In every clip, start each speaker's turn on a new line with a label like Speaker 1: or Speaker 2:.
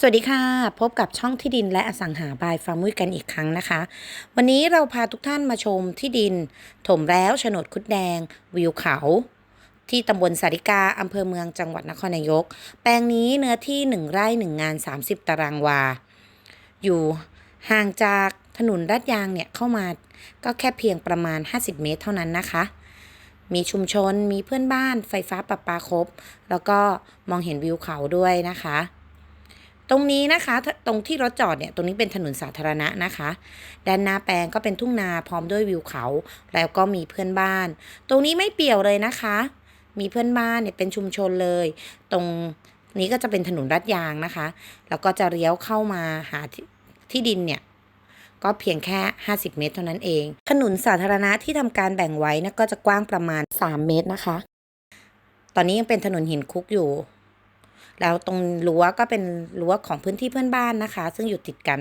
Speaker 1: สวัสดีค่ะ พบกับช่องที่ดินและอสังหาบายฟาร์มุยกันอีกครั้งนะคะ วันนี้เราพาทุกท่านมาชมที่ดิน ถมแล้วโฉนดคุดแดง วิวเขา ที่ตำบลสาริกาอำเภอเมืองจังหวัดนครนายก แปลงนี้เนื้อที่ 1 ไร่ 1 งาน 30 ตารางวา อยู่ห่างจากถนนลาดยางเนี่ยเข้ามาก็แค่เพียงประมาณ 50 เมตรเท่านั้นนะคะ มีชุมชนมีเพื่อนบ้านไฟฟ้าประปาครบ แล้วก็มองเห็นวิวเขาด้วยนะคะ ตรงนี้นะคะ ตรงที่รถจอดเนี่ย ตรงนี้เป็นถนนสาธารณะนะคะ ด้านหน้าแปลงก็เป็นทุ่งนาพร้อมด้วยวิวเขา แล้วก็มีเพื่อนบ้าน ตรงนี้ไม่เปี่ยวเลยนะคะ มีเพื่อนบ้านเนี่ยเป็นชุมชนเลย ตรงนี้ก็จะเป็นถนนลาดยางนะคะ แล้วก็จะเลี้ยวเข้ามาหาที่ที่ดินเนี่ยก็เพียงแค่ 50 เมตรเท่านั้นเอง ถนนสาธารณะที่ทำการแบ่งไว้นะก็จะกว้างประมาณ 3 เมตรนะคะ ตอนนี้ยังเป็นถนนหินคุกอยู่ แล้วตรงรั้วก็เป็นรั้วของพื้นที่เพื่อนบ้านนะคะ ซึ่งอยู่ติดกัน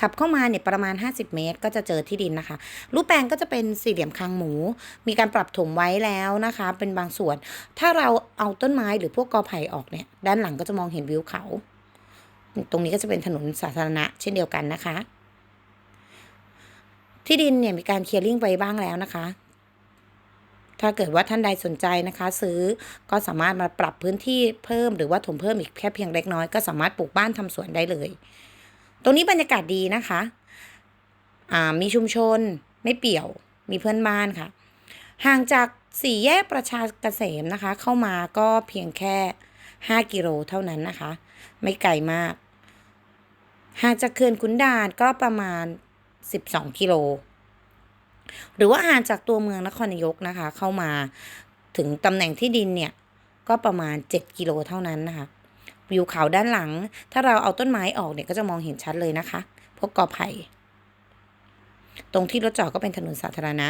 Speaker 1: ขับเข้ามาเนี่ยประมาณ 50 เมตร ก็จะเจอที่ดินนะคะ รูปแปลงก็จะเป็นสี่เหลี่ยมคางหมู มีการปรับถมไว้แล้วนะคะ เป็นบางส่วน ถ้าเราเอาต้นไม้หรือพวกกอไผ่ออกเนี่ย ด้านหลังก็จะมองเห็นวิวเขา ตรงนี้ก็จะเป็นถนนสาธารณะเช่นเดียวกันนะคะที่ดินเนี่ยมีการเคลียร์ลิงไว้บ้างแล้วนะคะ ถ้าเกิดว่าท่านใดสนใจนะคะ ซื้อก็สามารถมาปรับพื้นที่เพิ่มหรือว่าถมเพิ่มอีกแค่เพียงเล็กน้อยก็สามารถปลูกบ้านทำสวนได้เลย ตรงนี้บรรยากาศดีนะคะอ่ามีชุมชนไม่เปี่ยว มีเพื่อนบ้านค่ะ ห่างจากสี่แยกประชาเกษมนะคะ เข้ามาก็เพียงแค่ 5 กิโลเท่านั้นนะคะ ไม่ไกลมาก ห่างจากเขื่อนขุนด่านก็ประมาณ 12 กิโล หรือว่าห่างจากตัวเมืองนครนายกนะคะ เข้ามาถึงตำแหน่งที่ดินเนี่ย ก็ประมาณ 7 กิโลเท่านั้นนะคะวิวเขาด้านหลัง ถ้าเราเอาต้นไม้ออกเนี่ยก็จะมองเห็นชัดเลยนะคะพวกกอไผ่ตรงที่รถจอดก็เป็นถนนสาธารณะ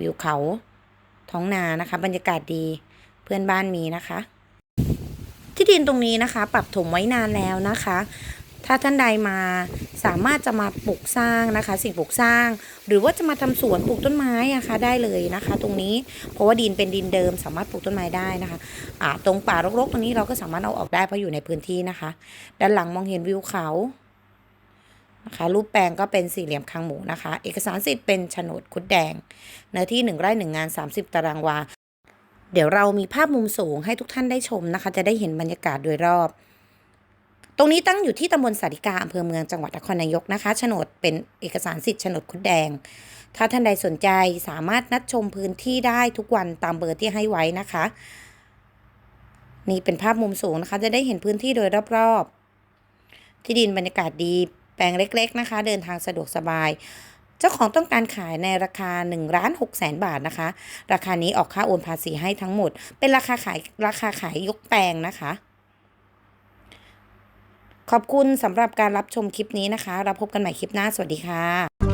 Speaker 1: วิวเขา ท้องนานะคะ บรรยากาศดีเพื่อนบ้านมีนะคะ ที่ดินตรงนี้นะคะ ปรับถมไว้นานแล้วนะคะ ถ้าท่านใดมาสามารถจะมาปลูกสร้างนะคะ สิ่งปลูกสร้าง หรือว่าจะมาทำสวนปลูกต้นไม้นะคะได้เลยนะคะ ตรงนี้เพราะว่าดินเป็นดินเดิม สามารถปลูกต้นไม้ได้นะคะอ่าตรงป่ารกๆตรงนี้เราก็สามารถเอาออกได้เพราะอยู่ในพื้นที่นะคะ ด้านหลังมองเห็นวิวเขานะคะรูปแปลงก็เป็นสี่เหลี่ยมคางหมูนะคะ เอกสารสิทธิ์เป็นโฉนดคุดแดง เนื้อที่หนึ่งไร่หนึ่งงาน 30 ตารางวา เดี๋ยวเรามีภาพมุมสูงให้ทุกท่านได้ชมนะคะ จะได้เห็นบรรยากาศโดยรอบ ตรงนี้ตั้งอยู่ที่ตำบลสาริกาอำเภอเมืองจังหวัดนครนายกนะคะโฉนดเป็นเอกสารสิทธิ์โฉนดคุดแดง ถ้าท่านใดสนใจสามารถนัดชมพื้นที่ได้ทุกวันตามเบอร์ที่ให้ไว้นะคะ นี่เป็นภาพมุมสูงนะคะ จะได้เห็นพื้นที่โดยรอบๆ ที่ดินบรรยากาศดี แปลงเล็ก ๆ นะคะ เดินทางสะดวกสบายเจ้าของต้องการขายในราคา1ล้าน6แสนบาทนะคะ ราคานี้ออกค่าโอนภาษีให้ทั้งหมด เป็นราคาขายราคาขายยกแปลงนะคะ ขอบคุณสำหรับการรับชมคลิปนี้นะคะเราพบกันใหม่คลิปหน้าสวัสดีค่ะ